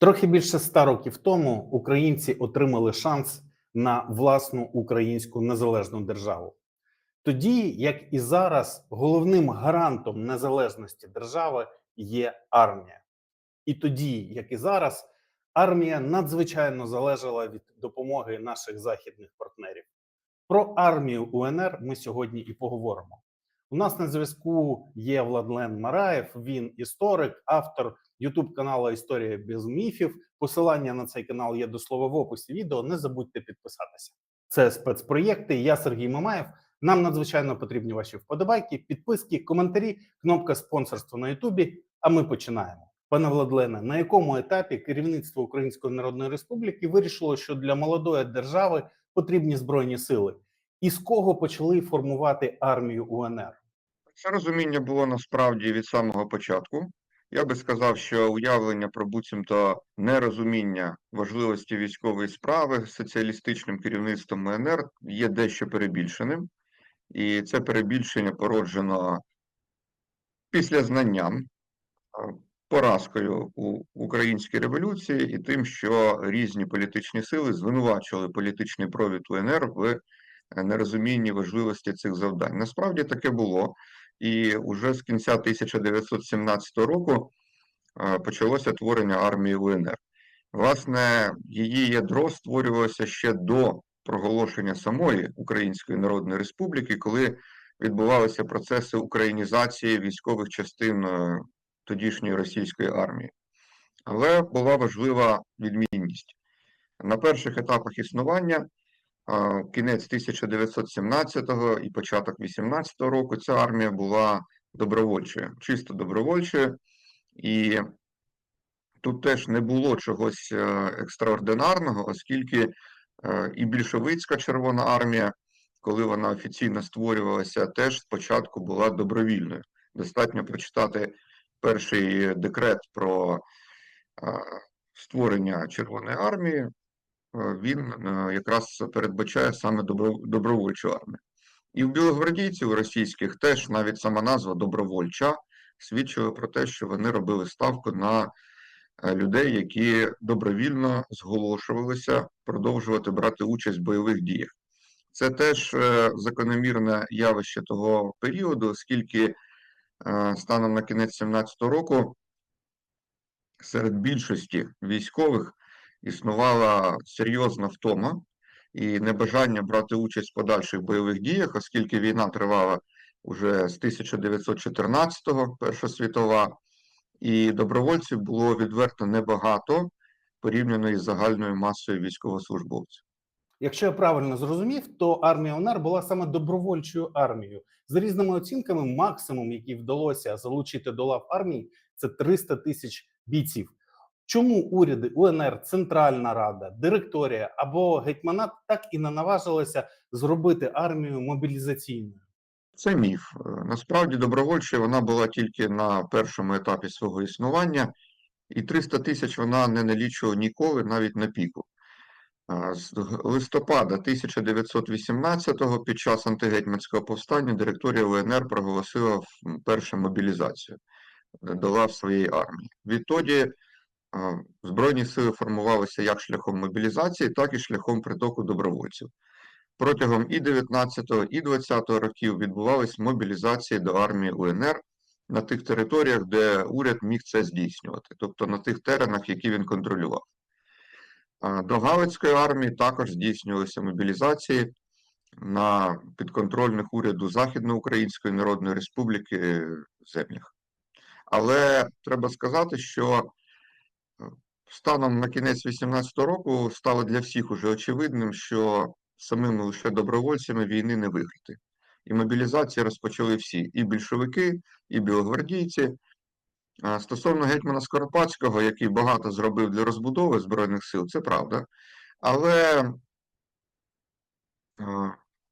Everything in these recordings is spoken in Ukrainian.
Трохи більше ста років тому українці отримали шанс на власну українську незалежну державу. Тоді, як і зараз, головним гарантом незалежності держави є армія. І тоді, як і зараз, армія надзвичайно залежала від допомоги наших західних партнерів. Про армію УНР ми сьогодні і поговоримо. У нас на зв'язку є Владлен Мараєв. Він історик, автор Ютуб каналу Історія без міфів. Посилання на цей канал є до слова в описі відео. Не забудьте підписатися. Це спецпроєкти. Я Сергій Мамаєв. Нам надзвичайно потрібні ваші вподобайки, підписки, коментарі, кнопка спонсорства на Ютубі. А ми починаємо. Пане Владлене, на якому етапі керівництво Української Народної Республіки вирішило, що для молодої держави потрібні збройні сили, і з кого почали формувати армію УНР? Це розуміння було насправді від самого початку. Я би сказав, що уявлення про буцімто нерозуміння важливості військової справи соціалістичним керівництвом УНР є дещо перебільшеним, і це перебільшення породжено після знанням, поразкою у українській революції і тим, що різні політичні сили звинувачували політичний провід УНР в нерозумінні важливості цих завдань. Насправді таке було. І уже з кінця 1917 року е, почалося творення армії УНР. Власне, її ядро створювалося ще до проголошення самої Української Народної Республіки, коли відбувалися процеси українізації військових частин е, тодішньої російської армії. Але була важлива відмінність. На перших етапах існування кінець 1917-го і початок 18-го року ця армія була добровольчою, чисто добровольчою, і тут теж не було чогось е, екстраординарного, оскільки е, і більшовицька Червона армія, коли вона офіційно створювалася, теж спочатку була добровільною. Достатньо прочитати перший декрет про е, створення Червоної армії, він е, якраз передбачає саме добро, добровольчу армію. І в білогвардійців російських теж навіть сама назва добровольча свідчила про те, що вони робили ставку на е, людей, які добровільно зголошувалися продовжувати брати участь в бойових діях. Це теж закономірне явище того періоду, оскільки станом на кінець 17 року серед більшості військових існувала серйозна втома і небажання брати участь в подальших бойових діях, оскільки війна тривала уже з 1914-го, Перша світова, і добровольців було відверто небагато порівняно із загальною масою військовослужбовців. Якщо я правильно зрозумів, то армія УНР була саме добровольчою армією. За різними оцінками, максимум, який вдалося залучити до лав армії, це 300 тисяч бійців. Чому уряди УНР, Центральна Рада, директорія або гетьманат так і не наважилися зробити армію мобілізаційною? Це міф. Е, Насправді добровольчою вона була тільки на першому етапі свого існування, і 300 тисяч вона не налічувала ніколи, навіть на піку. З листопада 1918-го під час антигетьманського повстання директорія УНР проголосила першу мобілізацію е, до лав своєї армії. Відтоді Збройні сили формувалися як шляхом мобілізації, так і шляхом притоку добровольців. Протягом і 19-го, і 20-го років відбувались мобілізації до армії УНР на тих територіях, де уряд міг це здійснювати, тобто на тих теренах, які він контролював. До Галицької армії також здійснювалися мобілізації на підконтрольних уряду Західноукраїнської Народної Республіки землях. Але треба сказати, що станом на кінець 18 року стало для всіх уже очевидним, що самими лише добровольцями війни не виграти. І мобілізації розпочали всі: і більшовики, і білогвардійці. Стосовно гетьмана Скоропадського, який багато зробив для розбудови Збройних сил, це правда. Але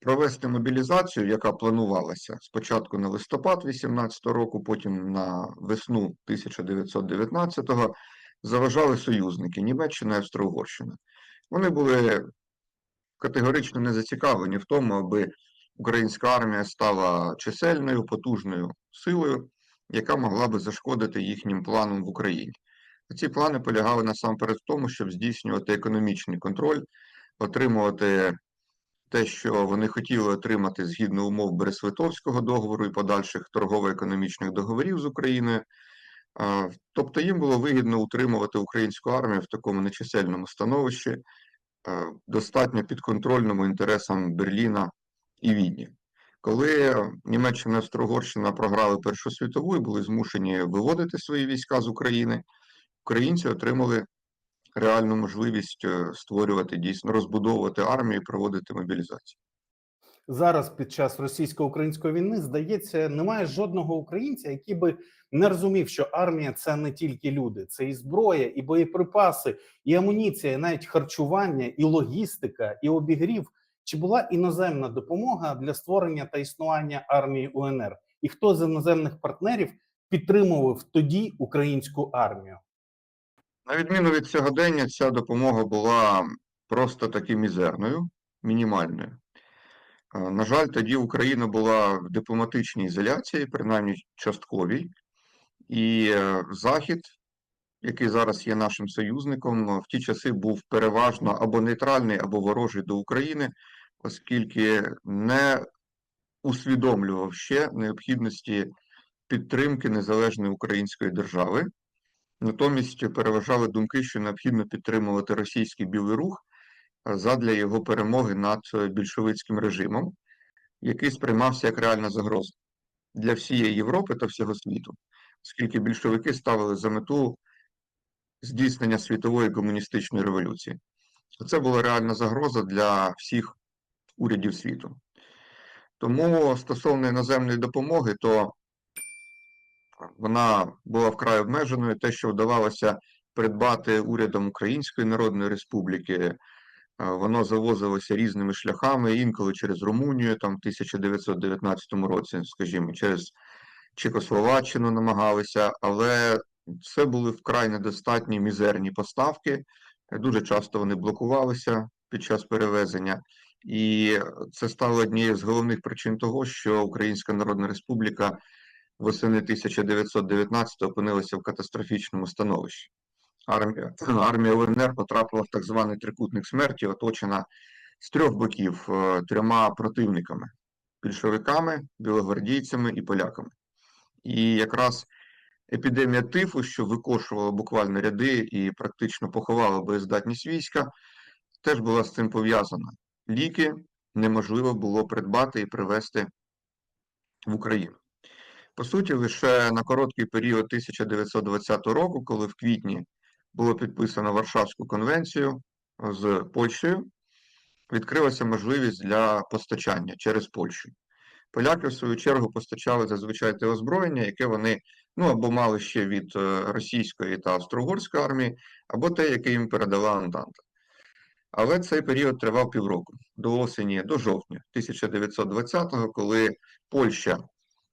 провести мобілізацію, яка планувалася спочатку на листопад 18 року, потім на весну 1919-го, заважали союзники Німеччина і Австро-Угорщина. Вони були категорично не зацікавлені в тому, аби українська армія стала чисельною, потужною силою, яка могла би зашкодити їхнім планам в Україні. Ці плани полягали насамперед в тому, щоб здійснювати економічний контроль, отримувати те, що вони хотіли отримати згідно умов Бересвитовського договору і подальших торгово-економічних договорів з Україною. Тобто їм було вигідно утримувати українську армію в такому нечисельному становищі, достатньо підконтрольному інтересам Берліна і Відні. Коли Німеччина і Австро-Угорщина програли Першу світову і були змушені виводити свої війська з України, українці отримали реальну можливість е, створювати дійсно розбудовувати армію і проводити мобілізацію. зараз під час російсько-української війни здається, немає жодного українця, який би не розумів, що армія це не тільки люди, це і зброя, і боєприпаси, і амуніція, і навіть харчування, і логістика, і обігрів. Чи була іноземна допомога для створення та існування армії УНР? І хто з іноземних партнерів підтримував тоді українську армію? На відміну від сьогодення, ця допомога була просто таки мізерною, мінімальною. Е, На жаль, тоді Україна була в дипломатичній ізоляції, принаймні частковій, і е, Захід, який зараз є нашим союзником, е, в ті часи був переважно або нейтральний, або ворожий до України, оскільки не усвідомлював ще необхідності підтримки незалежної української держави. Натомість переважали думки, що необхідно підтримувати російський білий рух е, задля його перемоги над більшовицьким режимом, який сприймався як реальна загроза для всієї Європи та всього світу, оскільки більшовики ставили за мету здійснення світової комуністичної революції. Це була реальна загроза для всіх урядів світу. Тому стосовно іноземної допомоги, то вона була вкрай обмеженою. Те, що вдавалося придбати урядом Української Народної Республіки, е, воно завозилося різними шляхами, інколи через Румунію, там в 1919 році, скажімо, через Чехословаччину намагалися, але це були вкрай недостатні мізерні поставки. Дуже часто вони блокувалися під час перевезення, і це стало однією з головних причин того, що Українська Народна Республіка восени 1919 опинилася в катастрофічному становищі. Армія, армія УНР потрапила в так званий трикутник смерті, оточена з трьох боків е, трьома противниками: більшовиками, білогвардійцями і поляками. І якраз епідемія тифу, що викошувала буквально ряди і практично поховала боєздатність війська, теж була з цим пов'язана. Ліки неможливо було придбати і привезти в Україну. По суті, лише на короткий період 1920 року, коли в квітні було підписано Варшавську конвенцію з Польщею, відкрилася можливість для постачання через Польщу. Поляки, в свою чергу, постачали зазвичай те озброєння, яке вони ну або мали ще від е, російської та австро-угорської армії, або те, яке їм передала Антанта. Але цей період тривав півроку до осені, до жовтня 1920-го, коли Польща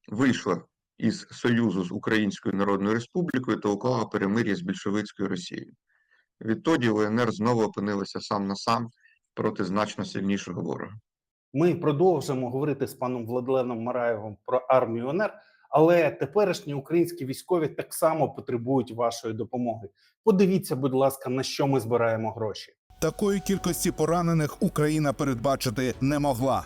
вийшла із Союзу з Українською Народною Республікою та уклала перемир'я з більшовицькою Росією. Відтоді УНР знову опинилася сам на сам проти значно сильнішого ворога. Ми продовжимо говорити з паном Владленом Мараєвим про армію УНР, але теперішні українські військові так само потребують вашої допомоги. Подивіться, будь ласка, на що ми збираємо гроші. Такої кількості поранених Україна передбачити не могла.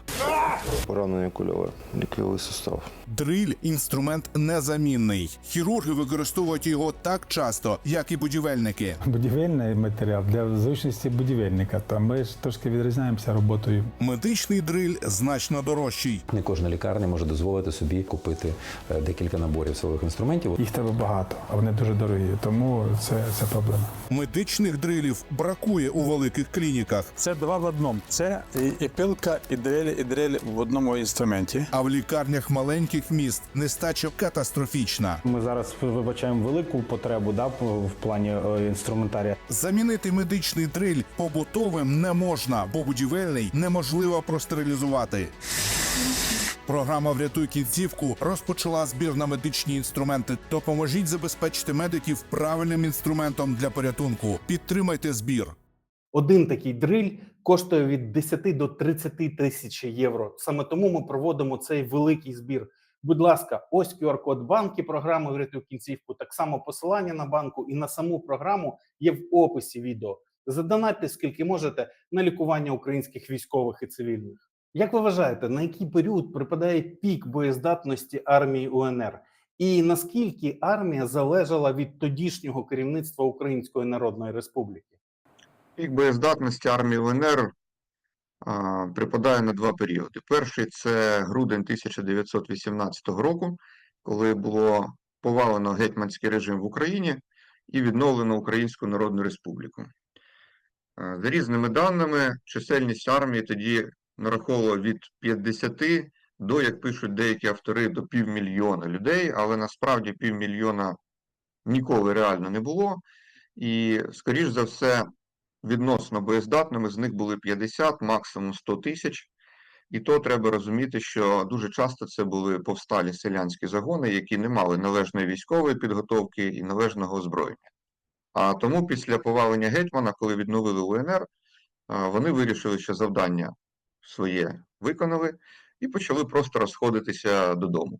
Поранення кульове, ліквідовий сустав. Дриль інструмент незамінний. Хірурги використовують його так часто, як і будівельники. Будівельний матеріал для зручності будівельника. Та ми ж трошки відрізняємося роботою. Медичний дриль значно дорожчий. Не кожна лікарня може дозволити собі купити е, декілька наборів силових інструментів. Їх треба багато, а вони дуже дорогі. Тому це, це проблема. Медичних дрилів бракує у великих клініках, Це два в одному. Це і, і пилка, і дрель, і дрель в одному інструменті. а в лікарнях маленьких міст нестача катастрофічна. Ми зараз вибачаємо велику потребу да, в плані е, інструментарія. Замінити медичний дриль побутовим не можна, бо будівельний неможливо простерилізувати. Програма Врятуй кінцівку розпочала збір на медичні інструменти. Допоможіть забезпечити медиків правильним інструментом для порятунку. Підтримайте збір. Один такий дриль коштує від 10 до 30 тисяч євро. Саме тому ми проводимо цей великий збір. Будь ласка, ось QR-код банки програми «Врятуй кінцівку. Так само посилання на банку і на саму програму є в описі відео. Задонатьте скільки можете на лікування українських військових і цивільних. Як ви вважаєте, на який період припадає пік боєздатності армії УНР? І наскільки армія залежала від тодішнього керівництва Української Народної Республіки? Пік боєздатності армії УНР а, припадає на два періоди. Перший це грудень 1918 року, коли було повалено гетьманський режим в Україні і відновлено Українську Народну Республіку. А, За різними даними, чисельність армії тоді нараховувала від 50 до, як пишуть деякі автори, до півмільйона людей, але насправді півмільйона ніколи реально не було. І, скоріш за все, відносно боєздатними з них були 50, максимум 100 тисяч. І то треба розуміти, що дуже часто це були повсталі селянські загони, які не мали належної військової підготовки і належного озброєння. А тому після повалення гетьмана, коли відновили УНР, вони вирішили, що завдання своє виконали і почали просто розходитися додому.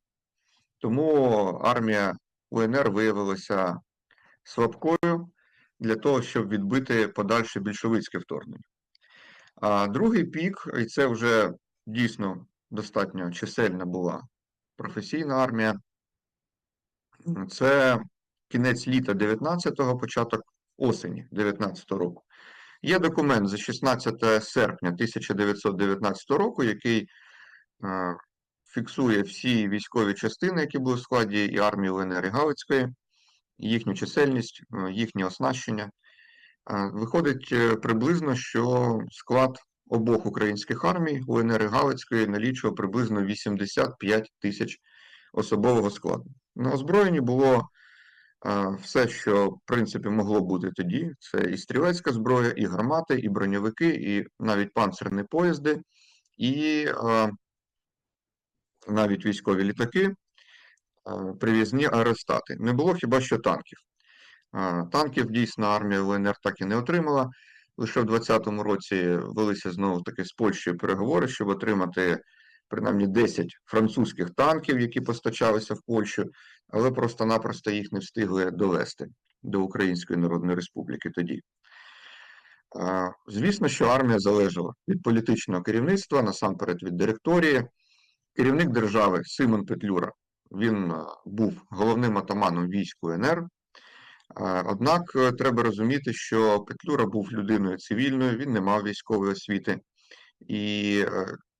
Тому армія УНР виявилася слабкою для того, щоб відбити подальше більшовицьке вторгнення. А другий пік, і це вже дійсно достатньо чисельна була професійна армія, це кінець літа 19-го, початок осені 19-го року. Є документ за 16 серпня 1919 року, який е, фіксує всі військові частини, які були в складі і армії УНР і Галицької, їхню чисельність, е, їхнє оснащення. Е, Виходить е, приблизно, що склад обох українських армій УНР і Галицької налічував приблизно 85 тисяч особового складу. На озброєнні було все, що в принципі могло бути тоді. Це і стрілецька зброя, і гармати, і броньовики, і навіть панцирні поїзди, і навіть військові літаки, привізні аеростати. Не було хіба що танків. Е, Танків дійсно армія ЛНР так і не отримала. Лише в 2020 році велися знову таки з Польщею переговори, щоб отримати принаймні 10 французьких танків, які постачалися в Польщу, але просто-напросто їх не встигли довести до Української Народної Республіки тоді. Е, Звісно, що армія залежала від політичного керівництва, насамперед від директорії. Керівник держави Симон Петлюра, він е, був головним атаманом військ УНР. Е, Однак е, треба розуміти, що Петлюра був людиною цивільною, він не мав військової освіти, і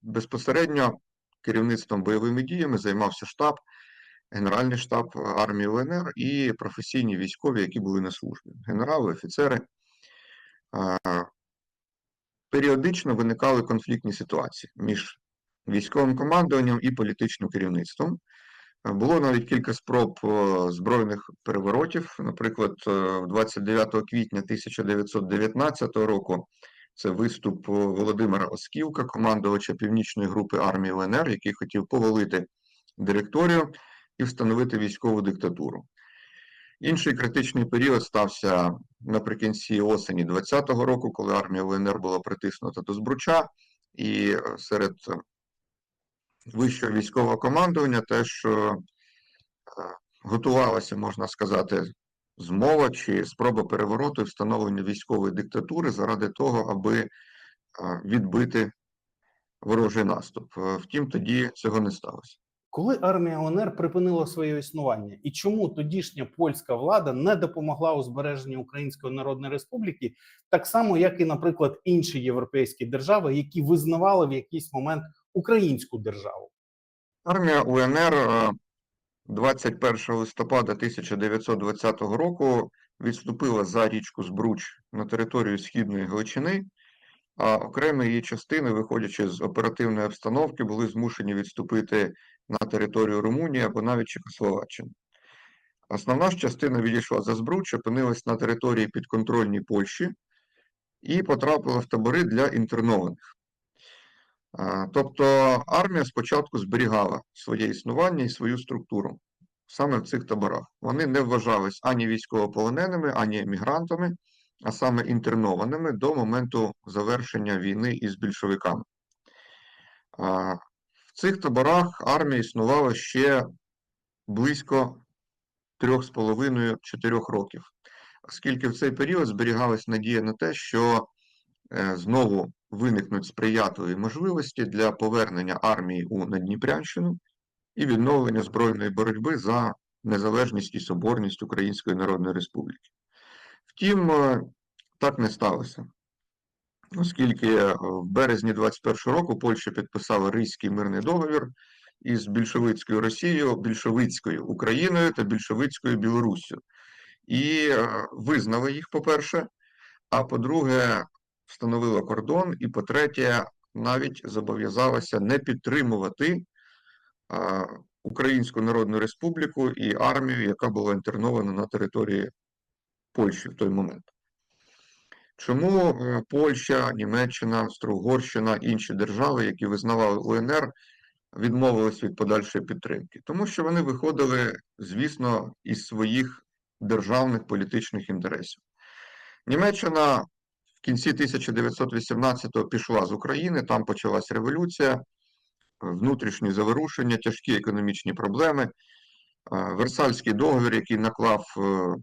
безпосередньо керівництвом бойовими діями займався штаб, Генеральний штаб армії УНР і професійні військові, які були на службі, генерали, офіцери. Періодично виникали конфліктні ситуації між військовим командуванням і політичним керівництвом. Е, Було навіть кілька спроб е, збройних переворотів. Наприклад, е, 29 квітня 1919 року це виступ е, Володимира Осківка, командувача північної групи армії УНР, який хотів повалити директорію і встановити військову диктатуру. Інший критичний період стався наприкінці осені 20-го року, коли армія УНР була притиснута до Збруча, і е, серед е, вищого військового командування теж е, готувалася, можна сказати, змова чи спроба перевороту і встановлення військової диктатури заради того, аби е, відбити ворожий наступ. Е, Втім, тоді цього не сталося. Коли армія УНР припинила своє існування, і чому тодішня польська влада не допомогла у збереженні Української Народної Республіки, так само як і, наприклад, інші європейські держави, які визнавали в якийсь момент українську державу? Армія УНР е, 21 листопада 1920 року відступила за річку Збруч на територію Східної Галичини, а окремі її частини, виходячи з оперативної обстановки, були змушені відступити на територію Румунії або навіть Чехословаччини. Основна ж частина відійшла за Збруч, опинилась на території підконтрольній Польщі і потрапила в табори для інтернованих. А, Тобто армія спочатку зберігала своє існування і свою структуру саме в цих таборах. Вони не вважались ані військовополоненими, ані емігрантами, а саме інтернованими до моменту завершення війни із більшовиками. В цих таборах армія існувала ще близько 3,5-4 років, оскільки в цей період зберігалась надія на те, що е, знову виникнуть сприятливі можливості для повернення армії у Надніпрянщину і відновлення збройної боротьби за незалежність і соборність Української Народної Республіки. Втім, е, так не сталося, оскільки е, в березні 21-го року Польща підписала Ризький мирний договір із більшовицькою Росією, більшовицькою Україною та більшовицькою Білоруссю. І е, визнала їх, по-перше, а по-друге, встановила кордон, і по-третє, навіть зобов'язалася не підтримувати а, Українську Народну Республіку і армію, яка була інтернована на території Польщі в той момент. Чому е, Польща, Німеччина, Австро-Угорщина, інші держави, які визнавали УНР, відмовились від подальшої підтримки? Тому що вони виходили, звісно, із своїх державних політичних інтересів. Німеччина кінці 1918-го пішла з України, там почалась революція, внутрішні заворушення, тяжкі економічні проблеми. Е, Версальський договір, який наклав е,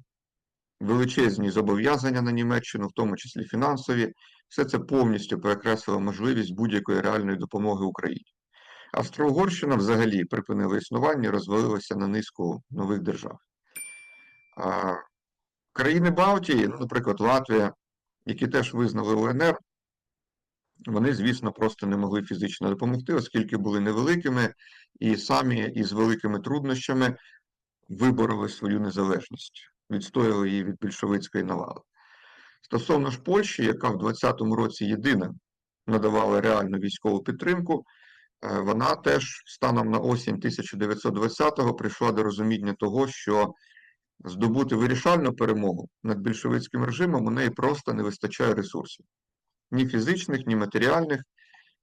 величезні зобов'язання на Німеччину, в тому числі фінансові, все це повністю перекреслило можливість будь-якої реальної допомоги Україні. Австро-Угорщина взагалі припинила існування розвалилася на низку нових держав. Країни Балтії, ну, наприклад, Латвія, які теж визнали УНР, вони, звісно, просто не могли фізично допомогти, оскільки були невеликими і самі із великими труднощами вибороли свою незалежність, відстояли її від більшовицької навали. Стосовно ж Польщі, яка в 20-му році єдина надавала реальну військову підтримку, е, вона теж станом на осінь 1920-го прийшла до розуміння того, що здобути вирішальну перемогу над більшовицьким режимом у неї просто не вистачає ресурсів ні фізичних, ні матеріальних,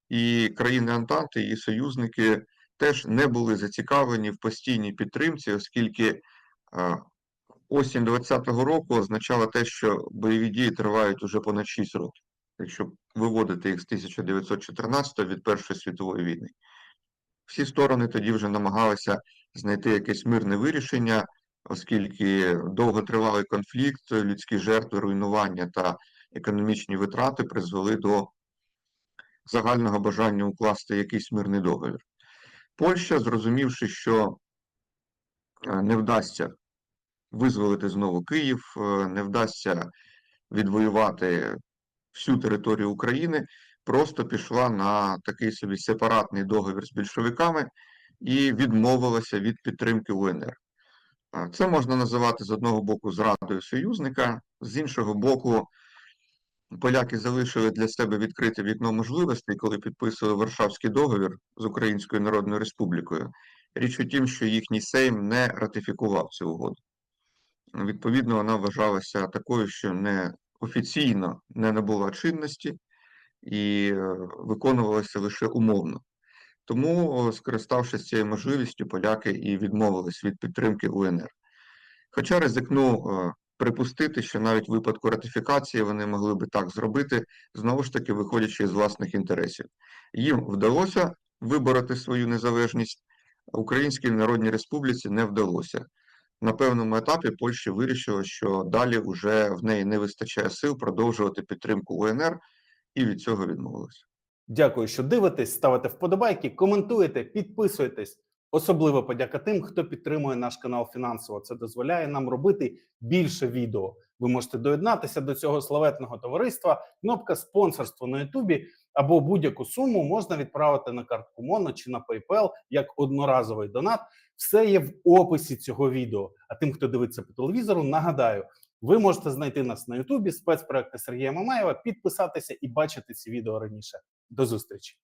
і країни Антанти, і союзники теж не були зацікавлені в постійній підтримці, оскільки осінь 20-го року означала те, що бойові дії тривають уже понад 6 років, якщо виводити їх з 1914 від Першої світової війни. Всі сторони тоді вже намагалися знайти якесь мирне вирішення, оскільки довготривалий конфлікт, людські жертви, руйнування та економічні витрати призвели до загального бажання укласти якийсь мирний договір. Польща, зрозумівши, що е, не вдасться визволити знову Київ, е, не вдасться відвоювати всю територію України, просто пішла на такий собі сепаратний договір з більшовиками і відмовилася від підтримки УНР. Це можна називати з одного боку зрадою союзника, з іншого боку, поляки залишили для себе відкрите вікно можливостей, коли підписували Варшавський договір з Українською Народною Республікою. Річ у тім, що їхній Сейм не ратифікував цю угоду. Відповідно, вона вважалася такою, що не офіційно не набула чинності і е, виконувалася лише умовно. Тому, скориставшись цією можливістю, поляки і відмовились від підтримки УНР. Хоча ризикну припустити, що навіть в випадку ратифікації вони могли би так зробити, знову ж таки, виходячи з власних інтересів. Їм вдалося вибороти свою незалежність, Українській Народній Республіці не вдалося. На певному етапі Польща вирішила, що далі вже в неї не вистачає сил продовжувати підтримку УНР, і від цього відмовилася. Дякую, що дивитесь, ставите вподобайки, коментуєте, підписуєтесь. Особливо подяка тим, хто підтримує наш канал фінансово. Це дозволяє нам робити більше відео. Ви можете доєднатися до цього славетного товариства. Кнопка спонсорство на Ютубі або будь-яку суму можна відправити на картку Моно чи на PayPal як одноразовий донат. Все є в описі цього відео. А тим, хто дивиться по телевізору, нагадаю, ви можете знайти нас на Ютубі, спецпроекти Сергія Мамаєва, підписатися і бачити ці відео раніше. До зустрічі!